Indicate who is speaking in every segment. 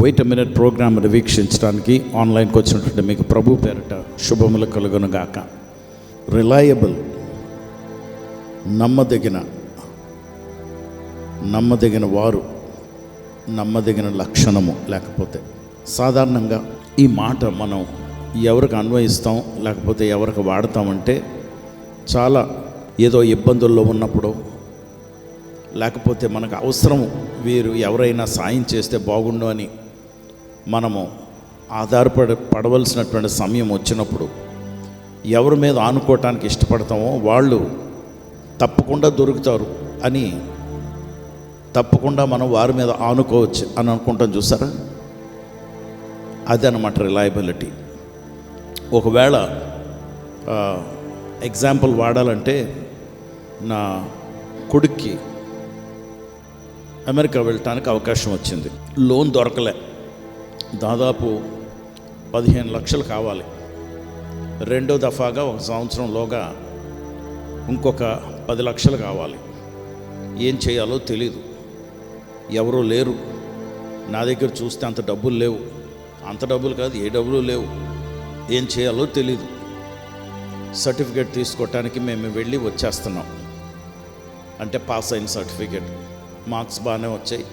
Speaker 1: Wait minute ప్రోగ్రామ్ను వీక్షించడానికి ఆన్లైన్కి వచ్చినటువంటి మీకు ప్రభు పేరిట శుభములు కలుగునుగాక. రిలయబుల్ నమ్మదగిన నమ్మదగిన వారు నమ్మదగిన లక్షణము లేకపోతే. సాధారణంగా ఈ మాట మనం ఎవరికి అన్వయిస్తాం లేకపోతే ఎవరికి వాడతామంటే చాలా ఏదో ఇబ్బందుల్లో ఉన్నప్పుడు లేకపోతే మనకు అవసరం వీరు ఎవరైనా సాయం చేస్తే బాగుండు అని మనము ఆధారపడ పడవలసినటువంటి సమయం వచ్చినప్పుడు ఎవరి మీద ఆనుకోవటానికి ఇష్టపడతామో వాళ్ళు తప్పకుండా దొరుకుతారు అని తప్పకుండా మనం వారి మీద ఆనుకోవచ్చు అని అనుకుంటాం చూసారా? అదనమాట రిలయబిలిటీ. ఒకవేళ ఎగ్జాంపుల్ వాడాలంటే నా కొడుక్కి అమెరికా వెళ్ళటానికి అవకాశం వచ్చింది. లోన్ దొరకలే. దాదాపు పదిహేను లక్షలు కావాలి. రెండో దఫాగా ఒక సంవత్సరంలోగా ఇంకొక పది లక్షలు కావాలి. ఏం చేయాలో తెలీదు. ఎవరూ లేరు. నా దగ్గర చూస్తే అంత డబ్బులు లేవు. అంత డబ్బులు కాదు ఏ డబ్బులు లేవు. ఏం చేయాలో తెలీదు. సర్టిఫికేట్ తీసుకోవటానికి మేము వెళ్ళి వచ్చేస్తున్నాం. అంటే పాస్ అయిన సర్టిఫికేట్. మార్క్స్ బాగానే వచ్చాయి.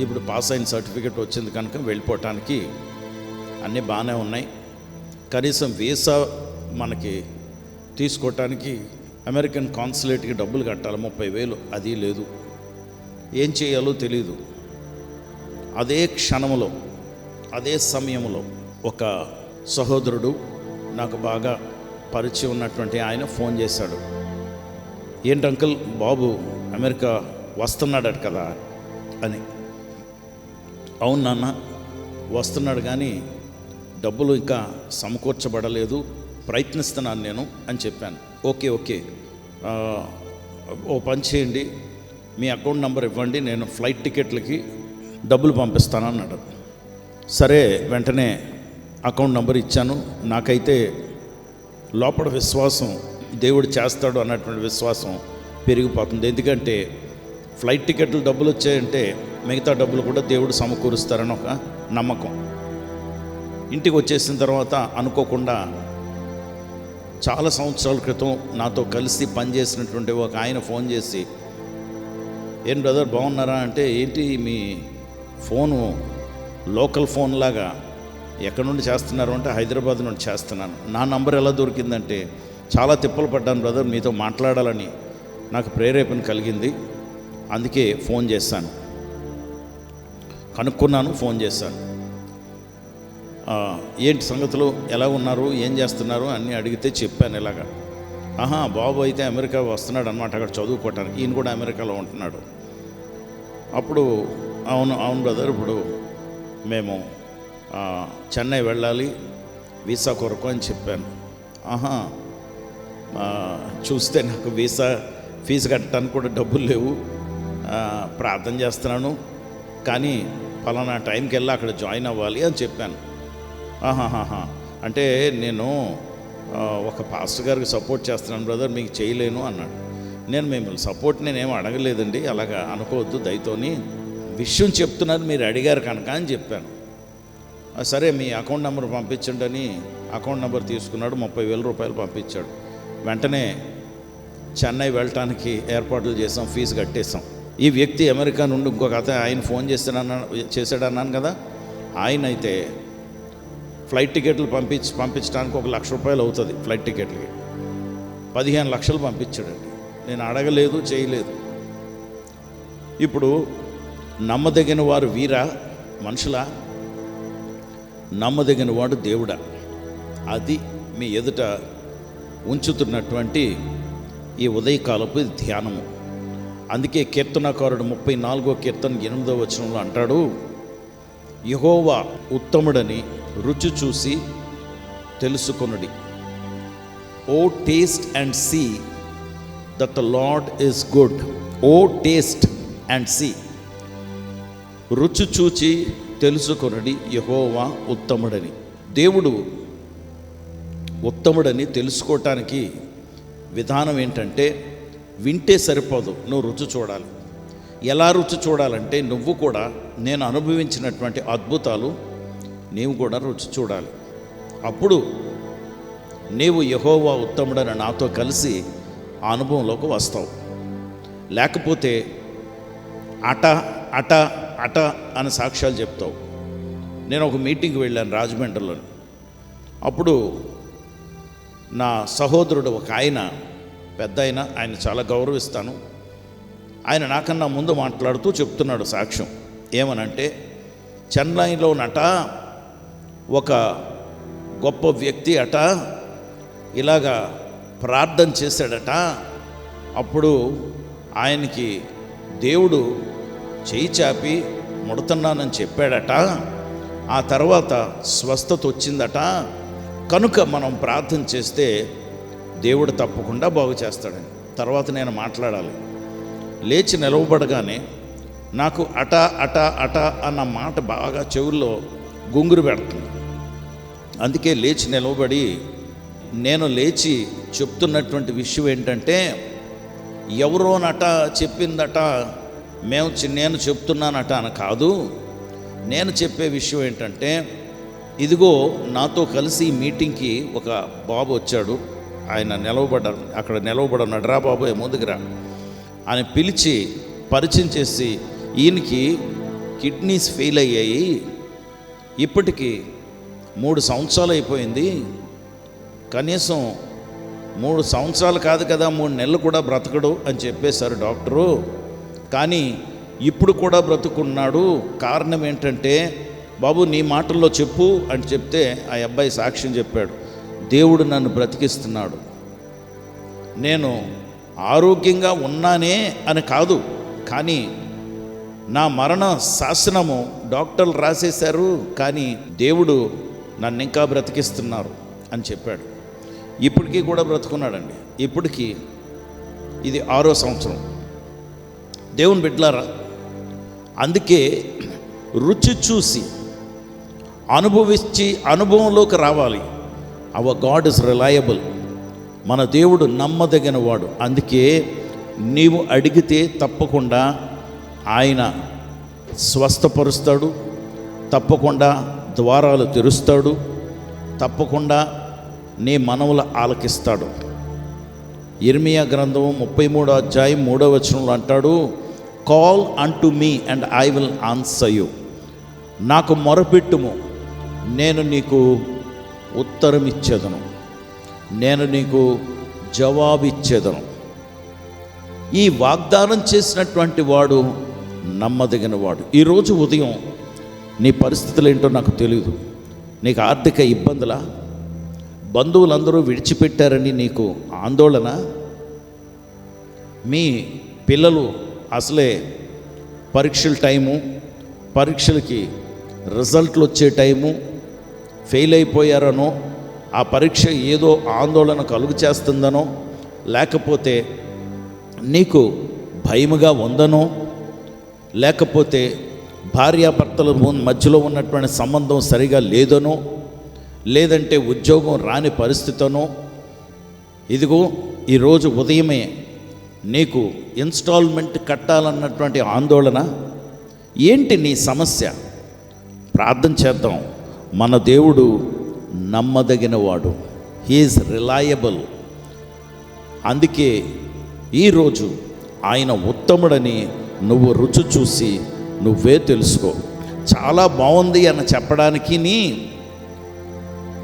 Speaker 1: ఇప్పుడు పాస్ అయిన సర్టిఫికేట్ వచ్చింది కనుక వెళ్ళిపోవటానికి అన్నీ బాగానే ఉన్నాయి. కనీసం వీసా మనకి తీసుకోవటానికి అమెరికన్ కాన్సులేట్కి డబ్బులు కట్టాలి. ముప్పై వేలు. అది లేదు. ఏం చేయాలో తెలియదు అదే క్షణంలో అదే సమయంలో ఒక సహోదరుడు నాకు బాగా పరిచయం ఉన్నటువంటి ఆయన ఫోన్ చేశాడు. ఏంటి అంకుల్? బాబు అమెరికా వస్తున్నాడట కదా అని. అవును నాన్న వస్తున్నాడు కానీ డబ్బులు ఇంకా సమకూర్చబడలేదు ప్రయత్నిస్తున్నాను నేను అని చెప్పాను. Okay okay. ఓ పని చేయండి మీ అకౌంట్ నెంబర్ ఇవ్వండి నేను ఫ్లైట్ టికెట్లకి డబ్బులు పంపిస్తాను అన్నాడు. సరే వెంటనే అకౌంట్ నెంబర్ ఇచ్చాను. నాకైతే లోపల విశ్వాసం దేవుడు చేస్తాడు అన్నటువంటి విశ్వాసం పెరిగిపోతుంది. ఎందుకంటే ఫ్లైట్ టికెట్లు డబ్బులు వచ్చాయంటే మిగతా డబ్బులు కూడా దేవుడు సమకూరుస్తారని ఒక నమ్మకం. ఇంటికి వచ్చేసిన తర్వాత అనుకోకుండా చాలా సంవత్సరాల క్రితం నాతో కలిసి పనిచేసినటువంటి ఒక ఆయన ఫోన్ చేసి ఏం బ్రదర్ బాగున్నారా? అంటే ఏంటి మీ ఫోను లోకల్ ఫోన్ లాగా ఎక్కడి నుండి చేస్తున్నారు? అంటే హైదరాబాద్ నుండి చేస్తున్నాను. నా నంబర్ ఎలా దొరికిందంటే చాలా తిప్పలు పడ్డాను బ్రదర్ మీతో మాట్లాడాలని. నాకు ప్రేరేపణ కలిగింది. అందుకే ఫోన్ చేశాను. కనుక్కున్నాను ఫోన్ చేశాను. ఏంటి సంగతులు? ఎలా ఉన్నారు? ఏం చేస్తున్నారు? అన్నీ అడిగితే చెప్పాను ఇలాగా. ఆహా బాబు అయితే అమెరికా వస్తున్నాడు అనమాట అక్కడ చదువుకోవటానికి. ఈయన కూడా అమెరికాలో ఉంటున్నాడు. అప్పుడు అవును అవును బ్రదర్ ఇప్పుడు మేము చెన్నై వెళ్ళాలి వీసా కొరకు అని చెప్పాను. ఆహా చూస్తే నాకు వీసా ఫీజు కట్టడానికి కూడా డబ్బులు లేవు. ప్రార్థన చేస్తున్నాను. కానీ పలానా టైంకి వెళ్ళి అక్కడ జాయిన్ అవ్వాలి అని చెప్పాను. ఆహాహాహా. అంటే నేను ఒక పాస్టర్ గారికి సపోర్ట్ చేస్తున్నాను బ్రదర్ మీకు చేయలేను అన్నాడు. నేను మిమ్మల్ని సపోర్ట్ నేనేం అడగలేదండి అలాగా అనుకోవద్దు దయతోని. విషయం చెప్తున్నారు మీరు అడిగారు కనుక అని చెప్పాను. సరే మీ అకౌంట్ నెంబర్ పంపించండి అని అకౌంట్ నెంబర్ తీసుకున్నాడు ముప్పై వేల రూపాయలు పంపించాడు. వెంటనే చెన్నై వెళ్ళటానికి ఏర్పాట్లు చేసాం ఫీజు కట్టేసాం. ఈ వ్యక్తి అమెరికా నుండి ఇంకొక అతను ఆయన ఫోన్ చేస్తాడన్నా చేశాడన్నాను కదా? ఆయన అయితే ఫ్లైట్ టికెట్లు పంపించి పంపించడానికి ఒక లక్ష రూపాయలు అవుతుంది ఫ్లైట్ టికెట్లకి. పదిహేను లక్షలు పంపించాడండి. నేను అడగలేదు చేయలేదు. ఇప్పుడు నమ్మదగిన వారు వీరా మనుషులా? నమ్మదగిన వాడు దేవుడా? అది మీ ఎదుట ఉంచుతున్నటువంటి ఈ ఉదయకాలపు ధ్యానము. అందుకే కీర్తనకారుడు ముప్పై నాలుగో కీర్తన ఎనిమిదో వచనంలో అంటాడు యహోవా ఉత్తముడని రుచి చూసి తెలుసుకొనుడి. O taste and see that the Lord is good. O taste and see రుచి చూచి తెలుసుకొనుడి యహోవా ఉత్తముడని. దేవుడు ఉత్తముడని తెలుసుకోవటానికి విధానం ఏంటంటే వింటే సరిపోదు. నువ్వు రుచి చూడాలి. ఎలా రుచి చూడాలంటే నువ్వు కూడా నేను అనుభవించినటువంటి అద్భుతాలు నీవు కూడా రుచి చూడాలి. అప్పుడు నీవు యహోవా ఉత్తముడని నాతో కలిసి ఆ అనుభవంలోకి వస్తావు. లేకపోతే అట అట అట అని సాక్ష్యాలు చెప్తావు. నేను ఒక మీటింగ్కి వెళ్ళాను రాజమండ్రిలో అప్పుడు నా సహోదరుడు ఒక ఆయన పెద్ద ఆయన ఆయన చాలా గౌరవిస్తాను. ఆయన నాకన్నా ముందు మాట్లాడుతూ చెప్తున్నాడు సాక్ష్యం. ఏమనంటే చెన్నైలో నట ఒక గొప్ప వ్యక్తి అట ఇలాగా ప్రార్థన చేశాడట. అప్పుడు ఆయనకి దేవుడు చేయి చాపి ముడుతున్నానని చెప్పాడట. ఆ తర్వాత స్వస్థత వచ్చిందట. కనుక మనం ప్రార్థన చేస్తే దేవుడు తప్పకుండా బాగు చేస్తాడని. తర్వాత నేను మాట్లాడాలి. లేచి నిలవబడగానే నాకు అట అట అట అన్న మాట బాగా చెవుల్లో గుంగురు పెడుతుంది. అందుకే లేచి నిలవబడి నేను లేచి చెప్తున్నటువంటి విషయం ఏంటంటే ఎవరోనట చెప్పిందట మేము చి- నేను చెప్తున్నానట అని కాదు. నేను చెప్పే విషయం ఏంటంటే ఇదిగో నాతో కలిసి ఈ మీటింగ్కి ఒక బాబు వచ్చాడు. ఆయన నిలవబడ్డ అక్కడ నిలవబడ రా బాబు ఏమో దగ్గర ఆయన పిలిచి పరిచయం చేసి ఈయనకి కిడ్నీస్ ఫెయిల్ అయ్యాయి. ఇప్పటికీ మూడు సంవత్సరాలు అయిపోయింది. కనీసం మూడు సంవత్సరాలు కాదు కదా మూడు నెలలు కూడా బ్రతకడు అని చెప్పేశారు డాక్టరు. కానీ ఇప్పుడు కూడా బ్రతుకున్నాడు. కారణం ఏంటంటే బాబు నీ మాటల్లో చెప్పు అని చెప్తే ఆ అబ్బాయి సాక్ష్యం చెప్పాడు. దేవుడు నన్ను బ్రతికిస్తున్నాడు. నేను ఆరోగ్యంగా ఉన్నానే అని కాదు కానీ నా మరణ శాసనము డాక్టర్లు రాసేశారు కానీ దేవుడు నన్ను ఇంకా బ్రతికిస్తున్నారు అని చెప్పాడు. ఇప్పటికీ కూడా బ్రతుకున్నాడండి. ఇప్పటికీ ఇది ఆరో సంవత్సరం. దేవుని బిడ్డలారా అందుకే రుచి చూసి అనుభవించి అనుభవంలోకి రావాలి. అవర్ గాడ్ ఇస్ రిలయబుల్ మన దేవుడు నమ్మదగిన వాడు అందుకే నీవు అడిగితే తప్పకుండా ఆయన స్వస్థపరుస్తాడు తప్పకుండా ద్వారాలు తెరుస్తాడు తప్పకుండా నీ మనవులు ఆలకిస్తాడు. ఇర్మియా గ్రంథము ముప్పై మూడో అధ్యాయం మూడో వచనంలో అంటాడు call unto me and I will answer you నాకు మొరపెట్టుము. నేను నీకు ఉత్తరం ఇచ్చేదను నేను నీకు జవాబిచ్చేదను. ఈ వాగ్దానం చేసినటువంటి వాడు నమ్మదగిన వాడు ఈరోజు ఉదయం నీ పరిస్థితులు ఏంటో నాకు తెలియదు నీకు ఆర్థిక ఇబ్బందులా? బంధువులందరూ విడిచిపెట్టారని నీకు ఆందోళన? మీ పిల్లలు అసలే పరీక్షల టైము పరీక్షలకి రిజల్ట్లు వచ్చే టైము ఫెయిల్ అయిపోయారనో ఆ పరీక్ష ఏదో ఆందోళన కలుగు చేస్తుందనో లేకపోతే నీకు భయముగా ఉందనో లేకపోతే భార్యాభర్తల మధ్యలో ఉన్నటువంటి సంబంధం సరిగా లేదనో లేదంటే ఉద్యోగం రాని పరిస్థితనో ఇదిగో ఈరోజు ఉదయమే నీకు ఇన్స్టాల్మెంట్ కట్టాలన్నటువంటి ఆందోళన ఏంటి నీ సమస్య? ప్రార్థన చేద్దాం. మన దేవుడు నమ్మదగినవాడు. హీఈస్ రిలయబుల్ అందుకే ఈరోజు ఆయన ఉత్తముడని నువ్వు రుచి చూసి నువ్వే తెలుసుకో. చాలా బాగుంది అని చెప్పడానికి నీ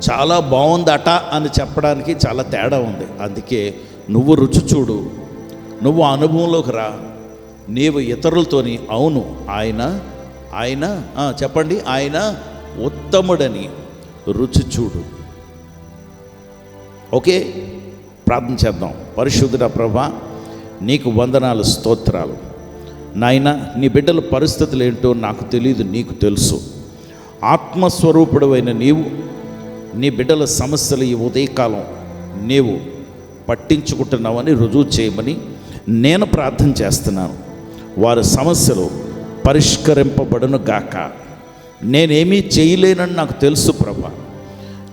Speaker 1: చాలా బాగుందట అని చెప్పడానికి చాలా తేడా ఉంది. అందుకే నువ్వు రుచి చూడు నువ్వు అనుభవంలోకి రా. నీవు ఇతరులతోని అవును ఆయన ఆయన చెప్పండి ఆయన ఉత్తముడని రుచి చూడు. ఓకే? ప్రార్థన చేద్దాం. పరిశుద్ధుడ ప్రభా నీకు వందనాలు స్తోత్రాలు. నాయన నీ బిడ్డల పరిస్థితులు ఏంటో నాకు తెలియదు నీకు తెలుసు. ఆత్మస్వరూపుడమైన నీవు నీ బిడ్డల సమస్యలు ఈ ఉదయకాలం నీవు పట్టించుకుంటున్నావని రుజువు చేయమని నేను ప్రార్థన చేస్తున్నాను. వారి సమస్యలు పరిష్కరింపబడును గాక. నేనేమీ చేయలేనని నాకు తెలుసు ప్రభా.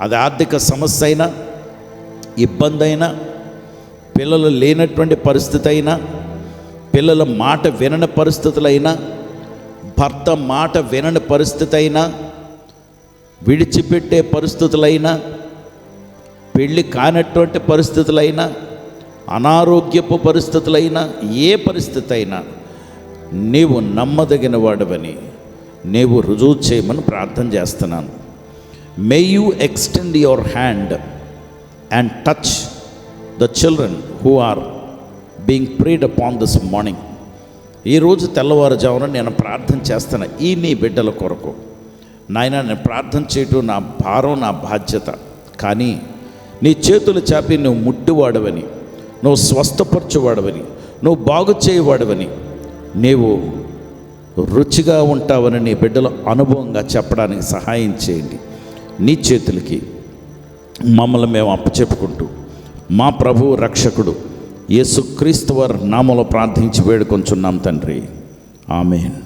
Speaker 1: అది ఆర్థిక సమస్య అయినా ఇబ్బంది అయినా పిల్లలు లేనటువంటి పరిస్థితి అయినా పిల్లల మాట వినని పరిస్థితులైనా భర్త మాట వినని పరిస్థితి అయినా విడిచిపెట్టే పరిస్థితులైనా పెళ్ళి కానటువంటి పరిస్థితులైనా అనారోగ్యపు పరిస్థితులైనా ఏ పరిస్థితి అయినా నీవు నమ్మదగిన వాడవని నీవు రుజువు చేయమని ప్రార్థన చేస్తున్నాను. May you extend your hand and touch the children who are being preyed upon this morning ఈరోజు తెల్లవారుజామున నేను ప్రార్థన చేస్తాను ఈ నీ బిడ్డల కొరకు. నాయన నేను ప్రార్థన చేయటం నా భారం నా బాధ్యత. కానీ నీ చేతులు చాపి నువ్వు ముట్టివాడవని నువ్వు స్వస్థపరచువాడవని నువ్వు బాగు చేయవాడవని నీవు రుచిగా ఉంటావని నీ బిడ్డల అనుభవంగా చెప్పడానికి సహాయం చేయండి. నీ చేతులకి మమ్మల్ని మేము అప్పచెప్పుకుంటూ మా ప్రభు రక్షకుడు యేసుక్రీస్తు వారి నామలో ప్రార్థించి వేడుకొంచున్నాం తండ్రి. ఆమెన్.